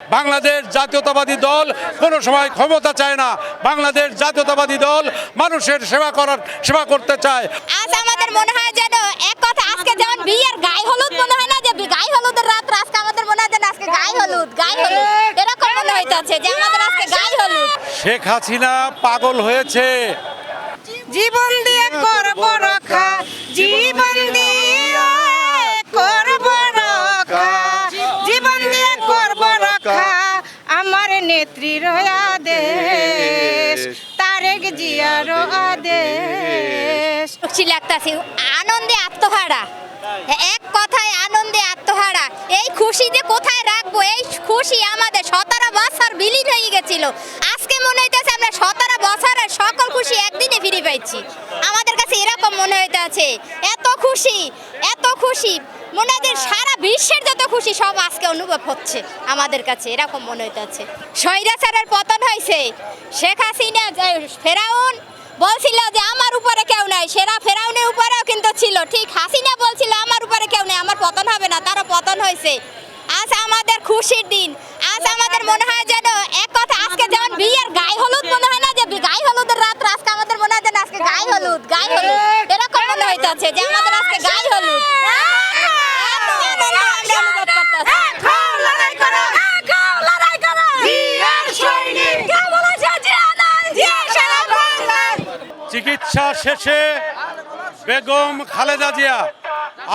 বাংলাদেশ জাতীয়তাবাদী দল কোনো সময় ক্ষমতা চায় না। বাংলাদেশ জাতীয়তাবাদী দল মানুষের সেবা করার সেবা করতে চায়। আজ আমাদের মনে হয় যেন এক কথা আজকে যেমন বিয়ের গায়ে হলুদ মনে হয় না যে গায়ে হলুদের রাত আজকে আমাদের মনে হয় যেন আজকে গায়ে হলুদ গায়ে হলুদ। এরকম মনে হইতাছে যে আমাদের আজকে গায়ে হলুদ। শেখ হাসিনা পাগল হয়েছে। জীবন দিয়ে করব রক্ষা জীবন দিয়ে নেত্রীর আদেশ, তারেক জিয়ার আদেশ। খুশি আনন্দে আত্মহারা। এক কথায় আনন্দে আত্মহারা। এই খুশি যে কোথায় রাখব? এই খুশি আমাদের সতেরো বছর বিলীন হয়ে গেছিল। আজকে মনে হইতেছে আমরা সতেরো বছরের সকল খুশি একদিনে ফিরে পাইছি। আমাদের কাছে এরকম মনে হইতেছে। এত খুশি এত খুশি। মনে হয় সারা বিশ্বের যত খুশি সব আজকে অনুভব হচ্ছে আমাদের কাছে, এরকম মনে হইতেছে। স্বৈরাচারের পতন হয়েছে শেখ হাসিনা ফেরাউন বলছিল যে আমার উপরে কেউ নাই, সেরা ফেরাউনের উপরেও কিন্তু ছিল। ঠিক হাসিনা বলছিল, আমার উপরে কেউ নেই, আমার পতন হবে না, তারও পতন হয়েছে আজ আমাদের খুশির দিন, আজ আমাদের মনে হয় যেন এক কথা, আজকে যেমন বিয়ের গায়ে হলুদ চিকিৎসা শেষে বেগম খালেদা জিয়া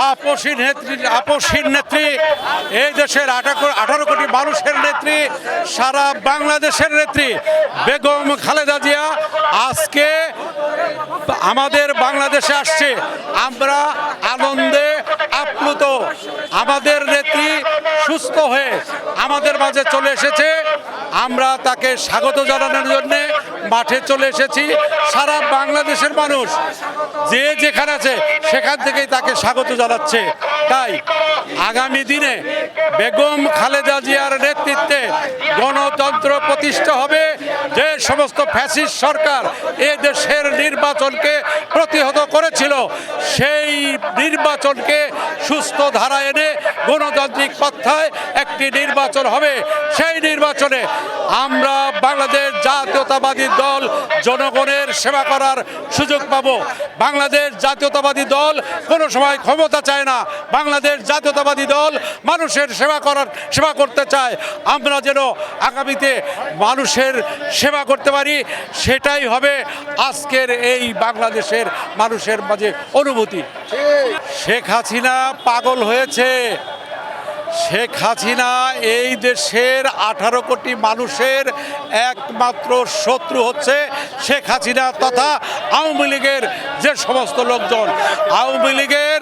আপসীর নেত্রী আপসীর নেত্রী, এই দেশের আঠারো কোটি মানুষের নেত্রী, সারা বাংলাদেশের নেত্রী বেগম খালেদা জিয়া আজকে আমাদের বাংলাদেশে আসছে। আমরা আনন্দে আপ্লুত। আমাদের নেত্রী সুস্থ হয়ে আমাদের মাঝে চলে এসেছে। আমরা তাকে স্বাগত জানানোর জন্যে মাঠে চলে এসেছি। সারা বাংলাদেশের মানুষ যে যেখানে আছে সেখান থেকেই তাকে স্বাগত জানাচ্ছে। তাই আগামী দিনে বেগম খালেদা জিয়ার নেতৃত্বে গণতন্ত্র প্রতিষ্ঠা হবে। যে সমস্ত ফ্যাসিস্ট সরকার এ দেশের নির্বাচনকে প্রতিহত করেছিল, সেই নির্বাচনকে সুস্থ ধারা এনে গণতান্ত্রিক পন্থায় একটি নির্বাচন হবে। সেই নির্বাচনে আমরা বাংলাদেশ জাতীয়তাবাদী দল জনগণের সেবা করার সুযোগ পাব। বাংলাদেশ জাতীয়তাবাদী দল কোনো সময় ক্ষমতা চায় না। বাংলাদেশ জাতীয়তাবাদী দল মানুষের সেবা করার, সেবা করতে চায়। আমরা যেন আগামীতে মানুষের সেবা করতে পারি, সেটাই হবে আজকের এই বাংলাদেশের মানুষের মাঝে অনুভূতি। শেখ হাসিনা পাগল হয়েছে। শেখ হাসিনা এই দেশের আঠারো কোটি মানুষের একমাত্র শত্রু হচ্ছে শেখ হাসিনা তথা আওয়ামী লীগের যে সমস্ত লোকজন। আওয়ামী লীগের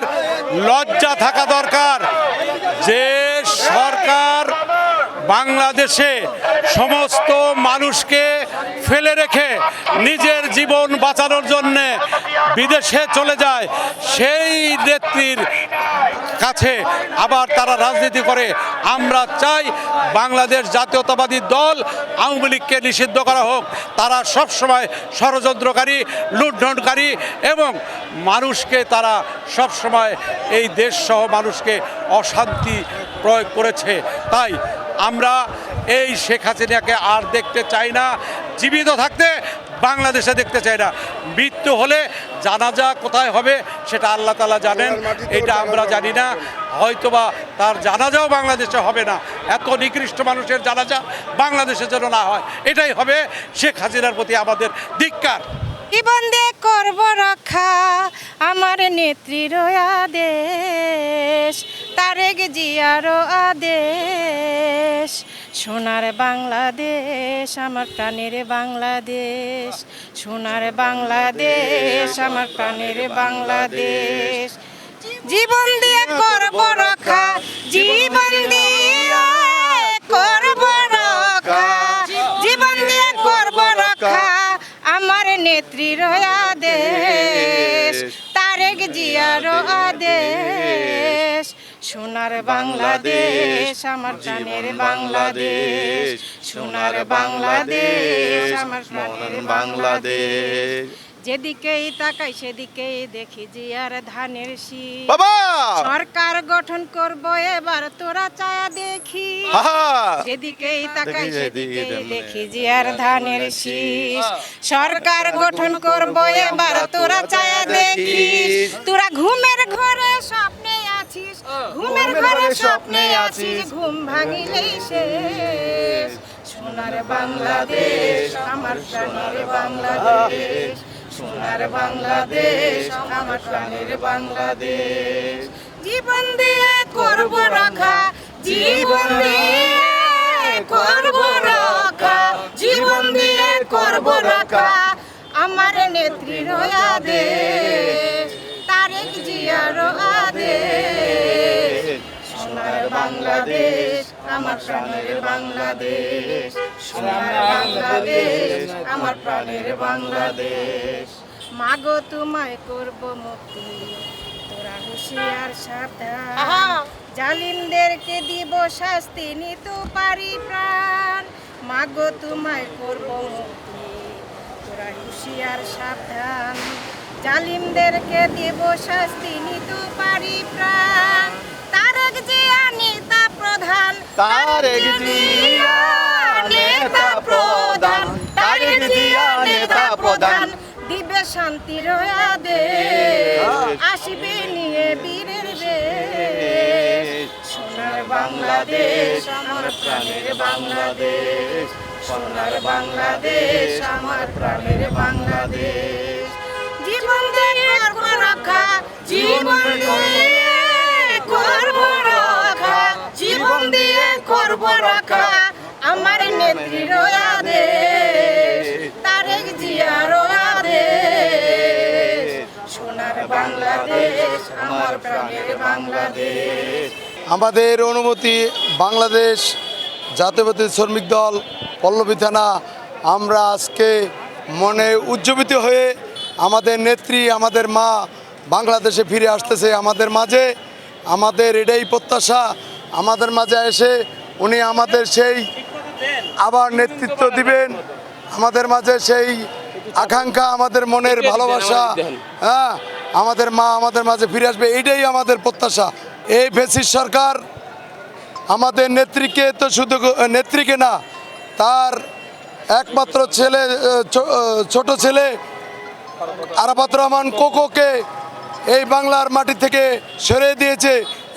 লজ্জা থাকা দরকার যে সরকার বাংলাদেশে সমস্ত মানুষকে ফেলে রেখে নিজের জীবন বাঁচানোর জন্যে বিদেশে চলে যায়, সেই নেত্রীর কাছে আবার তারা রাজনীতি করে। আমরা চাই বাংলাদেশ জাতীয়তাবাদী দল আওয়ামী লীগকে নিষিদ্ধ করা হোক। তারা সবসময় ষড়যন্ত্রকারী, লুণ্ঠনকারী এবং মানুষকে তারা সবসময় এই দেশ সহ মানুষকে অশান্তি প্রয়োগ করেছে। তাই আমরা এই শেখ হাসিনাকে আর দেখতে চাই না। জীবিত থাকতে বাংলাদেশে দেখতে চাই না। মৃত্যু হলে জানাজা কোথায় হবে সেটা আল্লাহ তালা জানেন, এটা আমরা জানি না। হয়তোবা তার জানাজাও বাংলাদেশে হবে না। এত নিকৃষ্ট মানুষের জানাজা বাংলাদেশে যেন না হয়, এটাই হবে শেখ হাসিনার প্রতি আমাদের ধিক্কার। জীবন দিয়ে করব রক্ষা আমার নেত্রীর আদেশ, তারেক জিয়ার আদেশ। সোনার বাংলাদেশ, আমার প্রাণের বাংলাদেশ। সোনার বাংলাদেশ, আমার প্রাণের বাংলাদেশ। জীবন দিয়ে করব রক্ষা, জীবন দিয়ে করব রক্ষা। জীবন দিয়ে করব রক্ষা, আমার নেত্রীর আদেশ, তারেক জিয়ার আদেশ। সোনার বাংলাদেশ আমার প্রাণের বাংলাদেশ সোনার বাংলাদেশ আমার প্রাণের বাংলাদেশ। যেদিকেই তাকাই সেদিকেই দেখি যে আর ধানের শীষ সরকার গঠন করব এবার তোরা চায়া দেখি। যেদিকেই তাকাই দেখি, সেদিকেই দেখি যে আর ধানের শীষ সরকার গঠন করব এবার তোরা চায়া দেখিস। তোরা ঘুমের ঘরে স্বপ্নে ঘুমের ঘরে স্বপ্নে আছিস। ঘুম ভাঙিলেই শেষ। সোনার বাংলাদেশ আমার প্রাণের বাংলাদেশ। সোনার বাংলাদেশ আমার প্রাণের বাংলাদেশ। জীবন দিয়ে করব রক্ষা জীবন দিয়ে করব রক্ষা জীবন দিয়ে করব রক্ষা আমার নেত্রীর আদেশ। তারেক জিয়ার আদেশ সোনার বাংলাদেশ আমার প্রাণের বাংলাদেশ। সোনার বাংলাদেশ আমার প্রাণের বাংলাদেশ। মাগো তোমায় করব মুক্তি। তোরা হুঁশিয়ার সাবধান জালিমদেরকে দিব শাস্তি নিতে পারি প্রাণ। মাগো তোমায় করব মুক্তি। তোরা হুঁশিয়ার সাবধান। জালিমদেরকে দিব শাস্তি নিতে পারি প্রাণ। তারেক জিয়া নেতা প্রধান তারেক জিয়া নেতা প্রধান, তারেক জিয়া নেতা প্রধান। দিবে শান্তির আদেশ। আসবে নিয়ে বীরের বেশ সোনার বাংলাদেশ আমার প্রাণের বাংলাদেশ। সোনার বাংলাদেশ আমার প্রাণের বাংলাদেশ। আমাদের অনুমতি বাংলাদেশ জাতীয়বাদী শ্রমিক দল পল্লবী থানা। আমরা আজকে মনে উজ্জীবিত হয়ে আমাদের নেত্রী আমাদের মা বাংলাদেশে ফিরে আসতেছে। আমাদের মাঝে আমাদের এটাই প্রত্যাশা। আমাদের মাঝে এসে উনি আমাদের সেই আবার নেতৃত্ব দিবেন। আমাদের মাঝে সেই আকাঙ্ক্ষা আমাদের মনের ভালোবাসা হ্যাঁ আমাদের মা আমাদের মাঝে ফিরে আসবে। এইটাই আমাদের প্রত্যাশা। এই ফেসিস সরকার আমাদের নেত্রীকে তো শুধু নেত্রীকে না তার একমাত্র ছেলে ছোট ছেলে আরাফাত রহমান কোকোকে এই বাংলার মাটি থেকে সরিয়ে দিয়েছে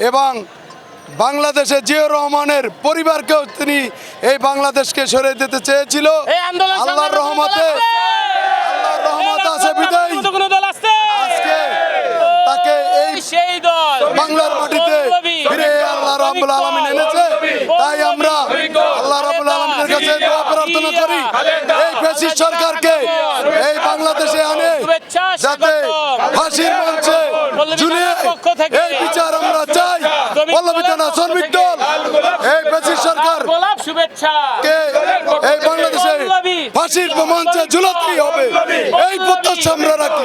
এবং বাংলাদেশে জিয়া রহমানের পরিবারকেও তিনি এই বাংলাদেশকে সরিয়ে দিতে চেয়েছিল। আল্লাহর রহমতে আল্লাহর রহমত আছে বিদায়। কোনো দল আসছে? আজকে তাকে এই সেই দল। বাংলার মাটিতে ফিরে আল্লাহ রাব্বুল আলামিন এনেছে। তাই আমরা আল্লাহ রাব্বুল আলামিনের কাছে দোয়া প্রার্থনা করি। এই ফ্যাসিস্ট সরকারকে এই বাংলাদেশে আনে যাতে ফাঁসির মঞ্চে ঝুলিয়ে এই বিচার আমরা চাই। পল্লবী থানা শ্রমিক দল এই ফ্যাসিস্ট সরকার শুভেচ্ছা। কে এই বাংলাদেশে ফাঁসির মঞ্চে ঝুলাতেই হবে? এই প্রত্যাশা আমরা রাখি।